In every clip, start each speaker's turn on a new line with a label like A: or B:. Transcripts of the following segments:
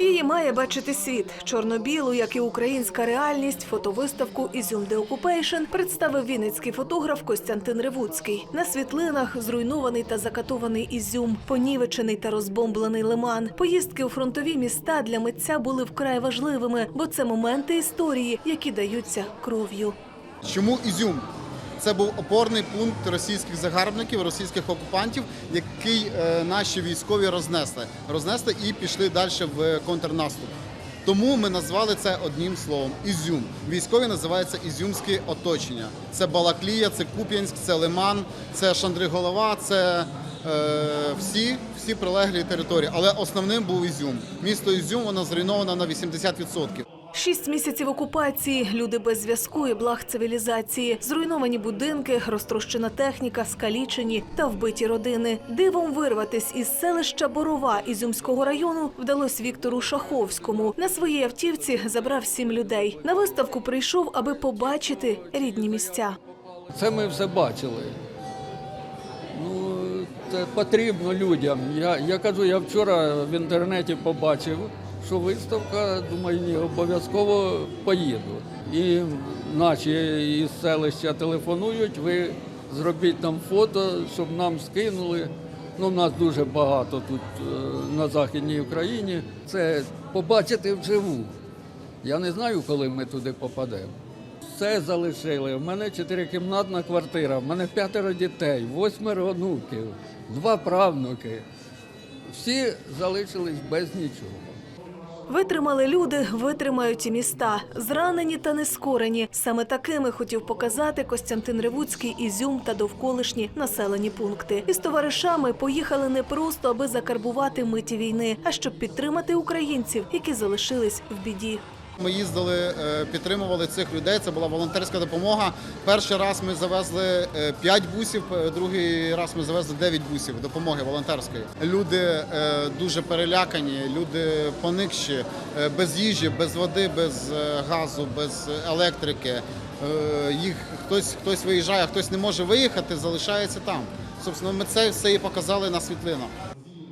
A: Її має бачити світ. Чорно-білу, як і українська реальність, фотовиставку Ізюм де Окупейшн представив вінницький фотограф Костянтин Ревуцький. На світлинах зруйнований та закатований Ізюм, понівечений та розбомблений лиман. Поїздки у фронтові міста для митця були вкрай важливими, бо це моменти історії, які даються кров'ю.
B: Чому Ізюм? Це був опорний пункт російських загарбників, російських окупантів, який е, наші військові рознесли. Рознесли і пішли далі в контрнаступ. Тому ми назвали це одним словом Ізюм. Військові називаються Ізюмське оточення. Це Балаклія, це Куп'янськ, це Лиман, це Шандриголова, це е, всі, всі прилеглі території. Але основним був Ізюм. Місто Ізюм воно зруйновано на 80%.
A: Шість місяців окупації, люди без зв'язку і благ цивілізації, зруйновані будинки, розтрощена техніка, скалічені та вбиті родини. Дивом вирватись із селища Борова Ізюмського району вдалось Віктору Шаховському. На своїй автівці забрав сім людей. На виставку прийшов, аби побачити рідні місця.
C: Це ми все бачили. Ну, це потрібно людям. Я, я кажу, я вчора в інтернеті побачив, що виставка, думаю, ні, обов'язково поїду. І наші із селища телефонують, ви зробіть нам фото, щоб нам скинули. Ну, нас дуже багато тут е, на Західній Україні. Це побачити вживу. Я не знаю, коли ми туди попадемо. Все залишили. У мене чотирикімнатна квартира, в мене п'ятеро дітей, восьмеро онуків, два правнуки. Всі залишились без нічого.
A: Витримали люди, витримають і міста, зранені та нескорені. Саме такими хотів показати Костянтин Ревуцький Ізюм та довколишні населені пункти. Із товаришами поїхали не просто, аби закарбувати миті війни, а щоб підтримати українців, які залишились в біді.
B: Ми їздили, е, підтримували цих людей. Це була волонтерська допомога. Перший раз ми завезли 5 бусів, е, другий раз ми завезли 9 бусів допомоги волонтерської. Люди е, дуже перелякані, люди поникші, е, без їжі, без води, без е, газу, без електрики. Е, Їх хтось хтось виїжджає, хтось не може виїхати, залишається там. Собственно, ми це все і показали на світлинах.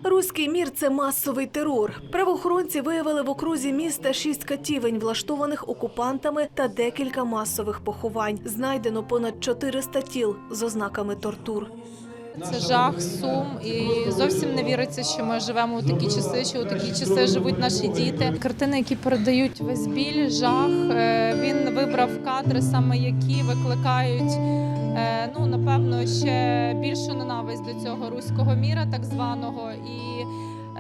A: Руський мір це масовий терор. Правоохоронці виявили в окрузі міста шість катівень, влаштованих окупантами, та декілька масових поховань. Знайдено понад 400 тіл з ознаками тортур.
D: Це жах, сум, і зовсім не віриться, що ми живемо у такі часи, що у такі часи живуть наші діти. Картини, які передають весь біль, жах. Е, Він вибрав кадри, саме які викликають е, ну напевно ще більшу ненависть до цього руського міра, так званого, і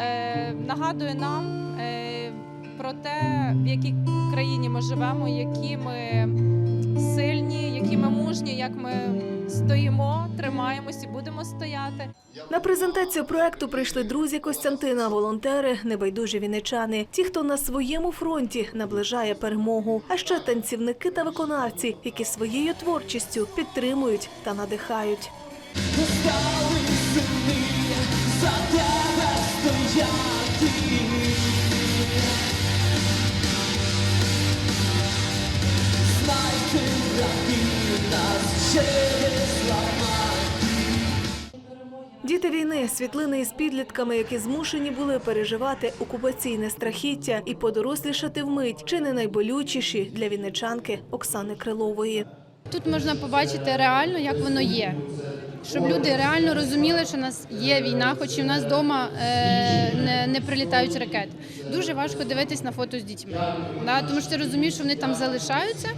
D: е, нагадує нам про те, в якій країні ми живемо, які ми мужні, як ми стоїмо, тримаємось і будемо стояти.
A: На презентацію проекту прийшли друзі Костянтина, волонтери, небайдужі вінничани, ті, хто на своєму фронті наближає перемогу, а ще танцівники та виконавці, які своєю творчістю підтримують та надихають. Діти війни, світлини із підлітками, які змушені були переживати окупаційне страхіття і подорослішати вмить, чи не найболючіші для вінничанки Оксани Крилової.
E: Тут можна побачити реально, як воно є. Щоб люди реально розуміли, що в нас є війна, хоч і в нас вдома е, не, не прилітають ракети. Дуже важко дивитись на фото з дітьми. Да? Тому що ти розумієш, що вони там залишаються,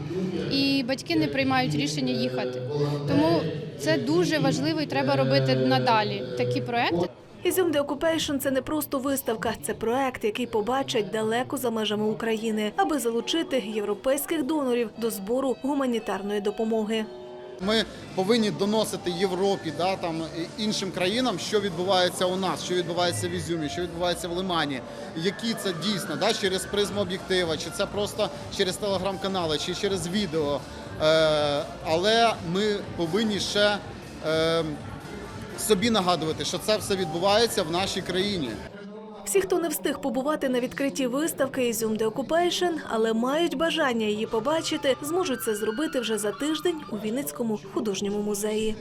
E: і батьки не приймають рішення їхати. Тому це дуже важливо і треба робити надалі такі проекти.
A: Ізюм де Окупейшн це не просто виставка, це проект, який побачать далеко за межами України, аби залучити європейських донорів до збору гуманітарної допомоги.
B: Ми повинні доносити Європі, да, там, іншим країнам, що відбувається у нас, що відбувається в Ізюмі, що відбувається в Лимані, які це дійсно, да, через призму об'єктива, чи це просто через телеграм-канали, чи через відео. Е, але ми повинні ще е, собі нагадувати, що це все відбувається в нашій країні.
A: Всі, хто не встиг побувати на відкритті виставки Ізюм де Окупейшн, але мають бажання її побачити, зможуть це зробити вже за тиждень у Вінницькому художньому музеї.